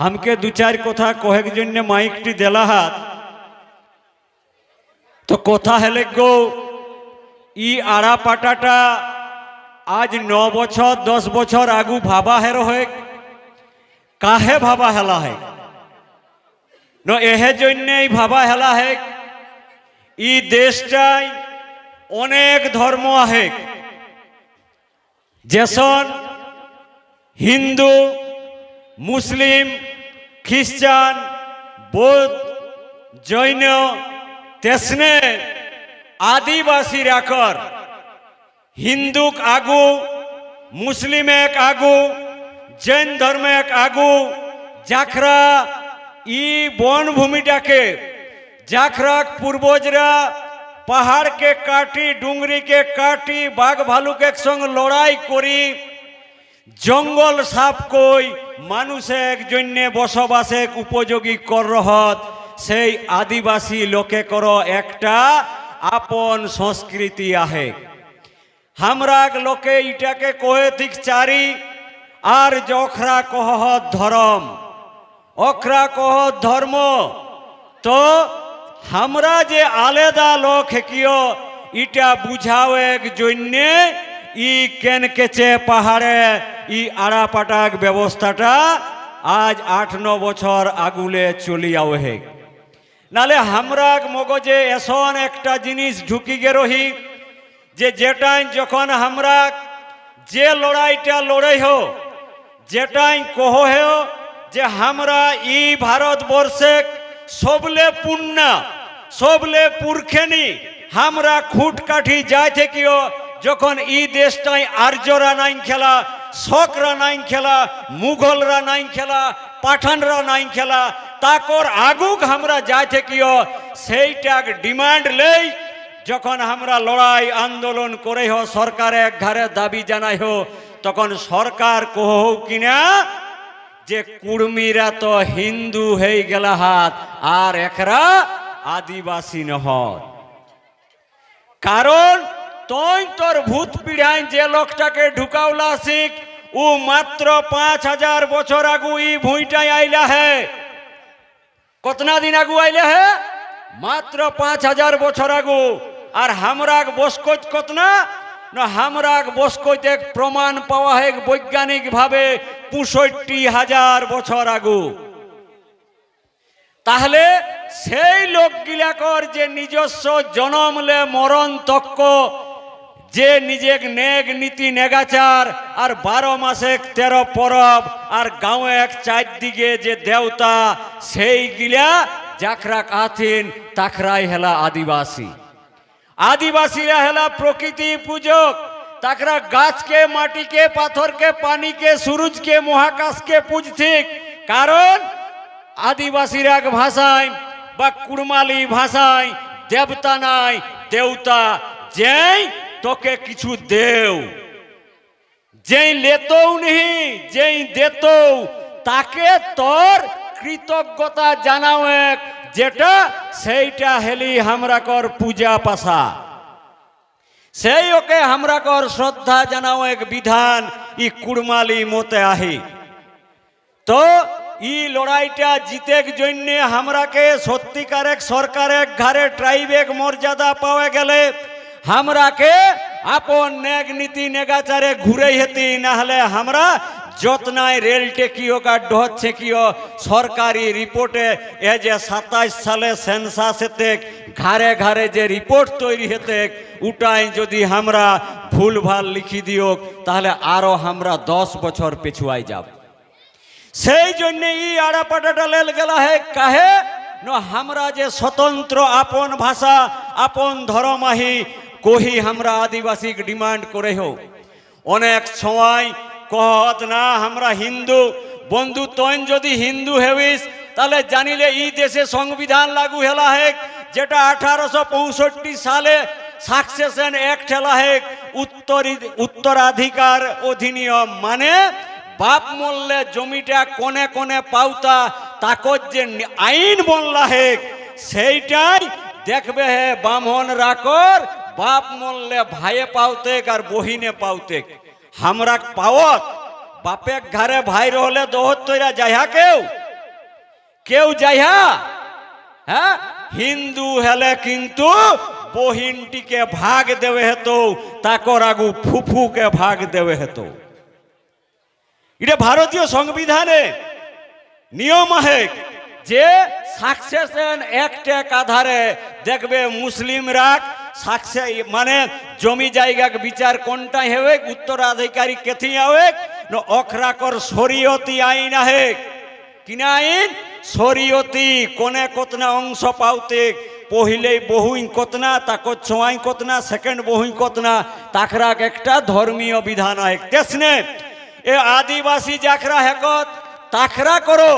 हमके दू चार কথা কহেক জন্য মাইকটি দেলা হাত তো কথা হেলে গো ই আড়া পাটাটা আজ ন বছর দশ বছর আগু ভাবা হের হয়ে কাহে ভাবা হেলা হয় ন এহে জন্যেই ভাবা হেলা হেক ই দেশটাই অনেক ধর্ম আহে যেসন হিন্দু মুসলিম, খ্রিস্টান, বৌদ্ধ, জৈন, তেসনে, আদিবাসী রাকর হিন্দুক আগু মুসলিমেক আগু, জৈন ধর্মেক আগু, জাখরা ই বনভূমিটাকে জাখরাক পূর্বজরা পাহাড়কে কাটি, ডুংরিকে কাটি, বাঘ ভালুকের সঙ্গে লড়াই করি জঙ্গল সাফ কই মানুষের জন্য বসবাসের উপযোগী কর রহত। সেই আদিবাসী লোকে কর একটা, আপন সংস্কৃতি আহে। হামরাক লোকে ইটাকে কহে ঠিক চারি, আর যখরা কহ ধরম। অখরা কহ ধর্ম। তো আমরা যে আলাদা লোক হেকিও, ইটা বুঝাওয়েক জন্যে ই কেন কেচে পাহাড়ে? ই আড়া পাটাক ব্যবস্থাটা আজ আট ন বছর আগুলে চলিয়াও হেক নালে হামরাক মগজে এসন একটা জিনিস ঢুকি গে রহি, যে যেটাই যখন আমরা যে লড়াইটা লড়াই হো যেটাই কহ হেও যে আমরা ই ভারতবর্ষে সবলে পুণ্যা সবলে পুরখেনি আমরা খুট কাঠি যাই থেকেও যখন ই দেশটাই আর্যরা নাই খেলা শকরা নাই খেলা, মুঘলরা নাই খেলা, পাঠানরা নাই খেলা, তাকর আগুক আমরা যাই থেকেও সেইটাক ডিমান্ড লেই, যখন আমরা লড়াই আন্দোলন করে হো সরকারের ঘরে দাবি জানাই হো তখন সরকার কহ কিনা যে কুর্মীরা তো হিন্দু হয়ে গেল হাত, আর একরা আদিবাসী নহত কারণ তুই তোর ভূত পিড়াই যে লোকটাকে ঢুকাওলা শিখ, ও মাত্র পাঁচ হাজার বছর আগু ই ভুঁইটাই আইলা হে। কতনা দিন আগু আইলে হে? মাত্র পাঁচ হাজার বছর আগু। আর হামরাক বসকত কতনা? না হামরাক বসকইতে প্রমাণ পাওয়া হয় বৈজ্ঞানিক ভাবে পঁয়ষট্টি হাজার বছর আগু। তাহলে সেই লোকগিলাকর যে নিজস্ব জনমলে মরণ তক্ক যে নিজেক নেগ নীতি নেগাচার আর বারো মাসে তেরো পরব আর গাঁয়ে এক চারদিকে যে দেওতা সেই গিলা যাকরা কাথিন তাকরাই হেলা আদিবাসী। আদিবাসীরা হেলা প্রকৃতি পূজক। তাকরা গাছকে, মাটিকে, পাথরকে, পানিকে, সূরজকে, মহাকাশকে পূজথিক কারণ আদিবাসীরা ভাষায় বা কুড়মালি ভাষায় দেবতা নাই দেবতা যেই তোকে কিছু দেও। যেই লেতও নেহি, যেই দেতও, তাকে তোর কৃতজ্ঞতা জানাও এক, যেটা সেইটা হেলি আমরা কর পূজা পাশা। সেই ওকে আমরা কর শ্রদ্ধা জানাও এক বিধান, ই কুড়মালি মতে আহি। তো ই লড়াইটা জিতেক জন্য আমরাকে সত্যিকারের সরকারের ঘরে ট্রাইবেক মর্যাদা পাওয়া গেলে আমরাকে আপন নেগ নীতি নেগাচারে ঘুরে হেতি না হলে আমরা যত্নায় রেল টেকিও কার্ড হচ্ছে কিও সরকারি রিপোর্টে এ যে সাতাইশ সালে সেন্সাসেতে ঘাড়ে ঘাড়ে যে রিপোর্ট তৈরি হেতে উটাই যদি আমরা ভুলভাল লিখি দিও তাহলে আরও আমরা দশ বছর পেছুয়াই যাব সেই জন্য ই আড়াপাটাটা লেল গেলা হে কাহে ন আমরা যে স্বতন্ত্র আপন ভাষা আপন ধর্মাহি কহি আমরা আদিবাসী ডিমান্ড করে হো অনেক সময় কহত না আমরা হিন্দু বন্ধু তৈন যদি হিন্দু হেবিস তাহলে জানিলে ই দেশে সংবিধান লাগু হেলা হেক যেটা আঠারোশো পঁয়ষট্টি সালে সাকসেশন অ্যাক্ট হেলা হেক উত্তর উত্তরাধিকার অধিনিয়ম মানে বাপ মরলে জমিটা কোনে কোনে পাউতা তাকর যে আইন বললা হেক সেইটাই দেখবে হে বামন রাকর বাপ মরলে ভাইয়ে পাউতেক আর বহিনে পাউতেক আমরা পাওত বাপের ঘরে ভাই রহলে দোহত তৈরা যাইহা কেউ? কেউ যাইহা? হ্যাঁ? হিন্দু হেলে কিন্তু বহিনটিকে ভাগ দেবে হেতো, তাকর আগু ফুফুকে ভাগ দেবে হেতো। এটা ভারতীয় সংবিধানে নিয়ম আহেক যে সাকসেশন অ্যাক্টের আধারে দেখবে মুসলিমরা সাকসে মানে জমি জায়গাকে বিচার কোনটাই হবে উত্তরাধিকারী কেথি হবে অখরাকর শরীয়তি আইন আহেক কিনা আইন? শরীয়তি কোনে কতনা অংশ পাওতে পহিলেই বহুই কতনা তাক ছোঁয়াই কতনা, সেকেন্ড বহুই কতনা, তাকরাক একটা ধর্মীয় বিধান আহেক তেসনে এ আদিবাসী যাকরা হেকত, তাকরা করো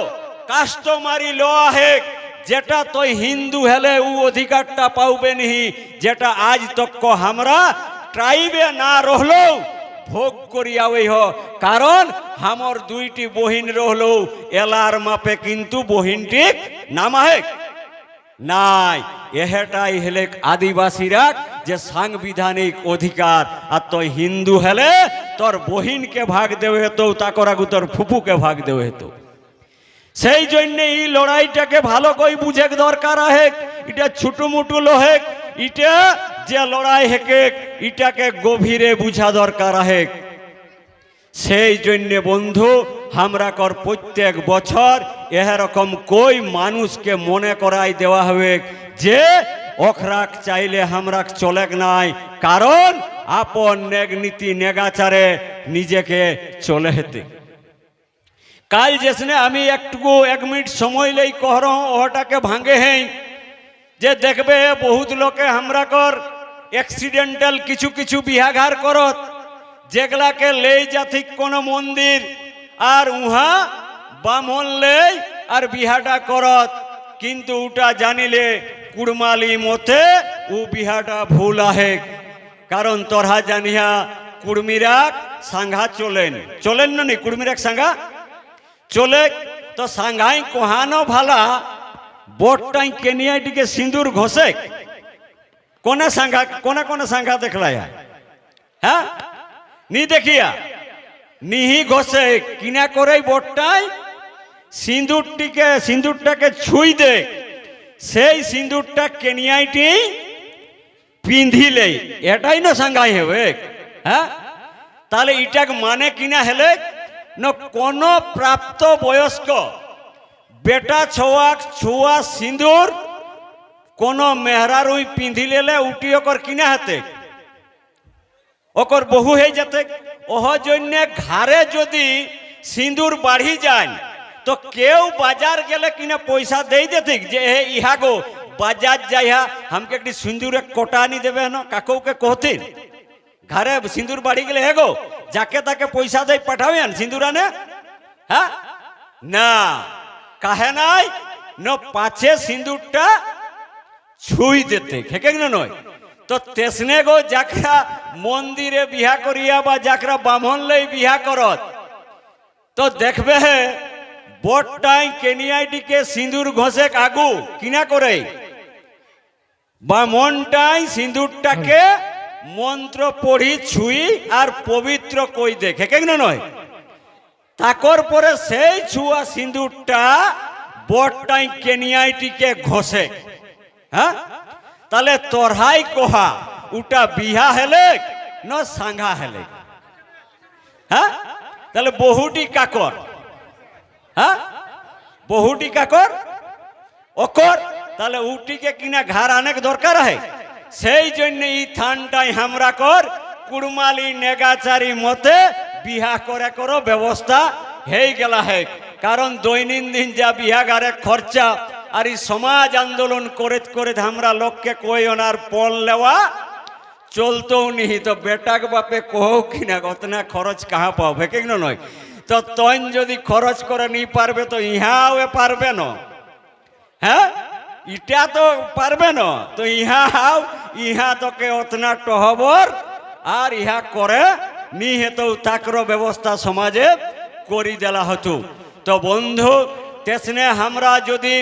কাস্টমারি ল আহেক যেটা তো হিন্দু হলে উ অধিকারটা পাউবে নিহি, যেটা আজ তক আমরা ট্রাইবে না রহলো ভোগ করিয়া ওই কারণ আমার দুইটি বহিন রহলো এলার মাপে কিন্তু বহিনটি নামাহেক নাই, এহেটাই হেলে আদিবাসীরা যে সাংবিধানিক অধিকার, আর তুই হিন্দু হলে তোর বহিনকে ভাগ দেবে হেতো তাকর আগু তোর ফুপুকে ভাগ দেবে হেতো। সেই জন্য এই লড়াইটাকে ভালো করে বুঝে দরকার আহেক এটা ছুটুমুটু লোহেক এটা যে লড়াই হেকে এটাকে গভীরে বুঝা দরকার আহেক। সেই জন্য বন্ধু আমরা কর প্রত্যেক বছর এরকম কই মানুষকে মনে করাই দেওয়া হবে যে অখরাক চাইলে আমরা চলেক নাই, কারণ আপন নেগ নীতি নেগাচারে নিজেকে চলে হেতে। কাল যেসনে আমি একটুকু এক মিনিট সময় লই কহর ওটাকে ভাঙে হেই। যে দেখবে বহুত লোকে আমরা কর অ্যাক্সিডেন্টাল কিছু কিছু বিহাঘার করত, যেগুলাকে লেই যাথিক কোন মন্দির, আর উহা বামন লেই আর বিহাটা করত। কিন্তু উটা জানিলে কুড়মালি মতে ও বিহাটা ভুল আহে। কারণ তরহা জানিয়া কুড়মিরাক সাংঘা চলেন। চলেন না নি কুড়মিরাক সাংঘা? চলে, তো সাংঘাই কোহানো ভালা বোটটাই কেনিয়াটিকে সিঁদুর ঘষে, কোনে সাংঘা কোনে কোনে সাংঘা দেখলায়? হ্যাঁ? নি দেখিয়া? নিহি ঘষে, কিনা করেই বোটটাই সিঁদুরটিকে সিঁদুরটাকে ছুঁই দে, সেই সিঁদুরটা কেনিয়াইটি পিন্ধিলে এটাই না সাংঘাই হবে হ্যাঁ? তাহলে ইটাক মানে কিনা হেলে না, কোনো প্রাপ্ত বয়স্ক বেটা ছোয়াক ছুয়া, সিঁদুর, কোনো মেহরার উই পিঁধি লেলে উটি ওকর কিনা হাতে? ওকর বহু হয়ে যেতে। ওহ জন্যে ঘাড়ে যদি সিঁদুর বাড়ি যান তো কেউ বাজার গেলে কিনা পয়সা দেই যেত যে, হে ইহা গো বাজার যাইহা, হামকে একটি সিঁদুরে কোটা কোটানি দেবে হেন কাকুকে কহতিন ঘরে সিঁদুর বাড়ি গেলে, হে গো যাকে তাকে পয়সা দেয় পাঠাবেন সিঁদুর আনে হ্যাঁ? না। কাহে নাই? ন পাছে সিঁদুরটা ছুঁই দিতে। খেকে না নয়। তো তেসনে গো যাকরা মন্দিরে বিহা করিয়া বা যাকরা বামন লই বিহা করত, তো দেখবে হে বটটাই কেনিয়াইটিকে সিঁদুর ঘষে আগু কিনা করে বামনটাই সিঁদুরটাকে মন্ত্র পড়ি, ছুঁই আর পবিত্র কই দেখে কেন নয়? তাকর পরে সেই ছুয়া সিঁদুরটা বটটাই কেনিয়াইটিকে ঘষে। হ্যাঁ? তাহলে তোরহাই কোহা? উটা বিহা হেলে ন সাঙ্ঘা হেলে? হ্যাঁ? তাহলে বহুটি কাকর। হ্যাঁ? বহুটি কাকর? অকর? তাহলে উটিকে কিনা ঘর অনেক দরকার হয় সেই জন্য এই থানটাই হামরা কর, কুড়মালি, নেগাচারি মতে বিহা করে করো ব্যবস্থা হয়ে গেলা হে। কারণ দৈনন্দিন যা বিহাগারে খরচা আর সমাজ আন্দোলন করে করে আমরা লোককে কই ওনার পল লেওয়া চলতেও নিহি। তো বেটাক বাপে কহো কিনা কতনা খরচ কাহা পাও? ভেকে নয়। তো তৈন যদি খরচ করে নি পারবে, তো ইহাও পারবে না? হ্যাঁ? ইটা তো পারবে না। তো ইহা হাও, ইহা তোকে অতনা টহবর, আর ইহা করে নি হেতু তাকর ব্যবস্থা সমাজে করি দেলা হতো। তো বন্ধু, তেসনে আমরা যদি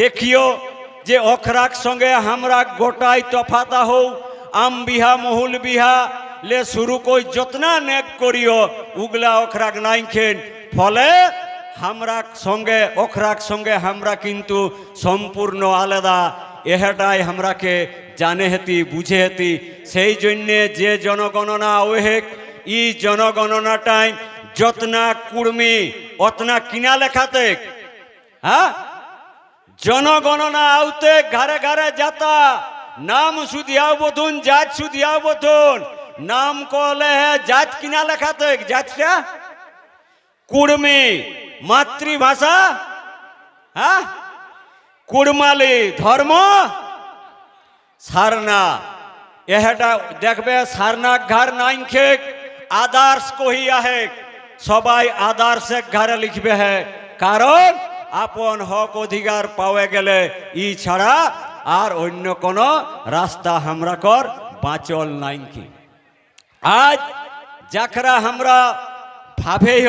দেখিও যে অখরাক সঙ্গে আমরা গোটাই তফাতা হও আম বিহা মহুল বিহা লে শুরু কই যতনা নেক করিও, উগলা অখরাক নাই খেন ফলে আমরা সঙ্গে, ওখরাক সঙ্গে আমরা কিন্তু সম্পূর্ণ আলাদা। এহাটাই আমরাকে জানে হেতি, বুঝে হেতি। সেই জন্যে যে জনগণনা ওহেক, ই জনগণনাটাই যতনা কুর্মি, অতনা কিনা লেখাতে হ্যাঁ? জনগণনা আউতে ঘরে ঘরে যাতা। নাম সুদিয়াও বধুন জাত সুদিয়াও বধুন নাম কলে জাত কিনা লেখাতে জাতটা? কুড়মি মাতৃভাষা হ্যাঁ? কুড়মালি ধর্ম, সারনা। এহেটা দেখবে সারনা ঘর নাইন খেক, আদার্স কহি আহে। সবাই আদার্সে ঘরে লিখবে হে। কারণ আপন হক অধিকার পাওয়া গেলে ই ছাড়া আর অন্য কোনো রাস্তা আমরা কর বাঁচল নাইন কি আজ যাকরা আমরা ভাবেই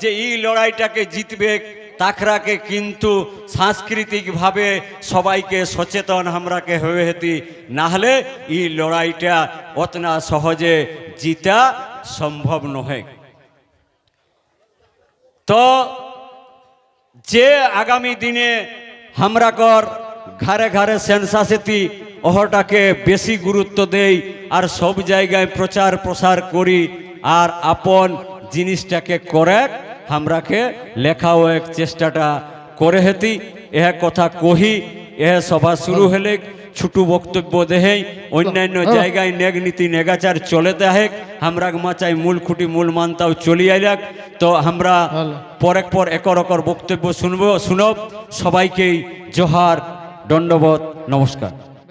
যে এই লড়াইটাকে জিতবে, তাকরাকে কিন্তু সাংস্কৃতিকভাবে সবাইকে সচেতন আমরাকে হয়ে হেতি। নাহলে এই লড়াইটা অতনা সহজে জিতা সম্ভব নহে। তো যে আগামী দিনে আমরা কর ঘরে ঘরে সেন্সাসিটি ওহটাকে বেশি গুরুত্ব দেই আর সব জায়গায় প্রচার প্রসার করি আর আপন জিনিসটাকে করে আমরাকে লেখাও এক চেষ্টাটা করে হেতি। এহ কথা কহি এহ সভা শুরু হলে ছোটু বক্তব্য দেহেই অন্যান্য জায়গায় নেগ নীতি নেগাচার চলে দেহেক। আমরা মাচাই মূল খুঁটি মূল মানতাও চলি আইলাক। তো আমরা পরেক পর একর একর বক্তব্য শুনব শুনব। সবাইকেই জোহার দণ্ডবোধ নমস্কার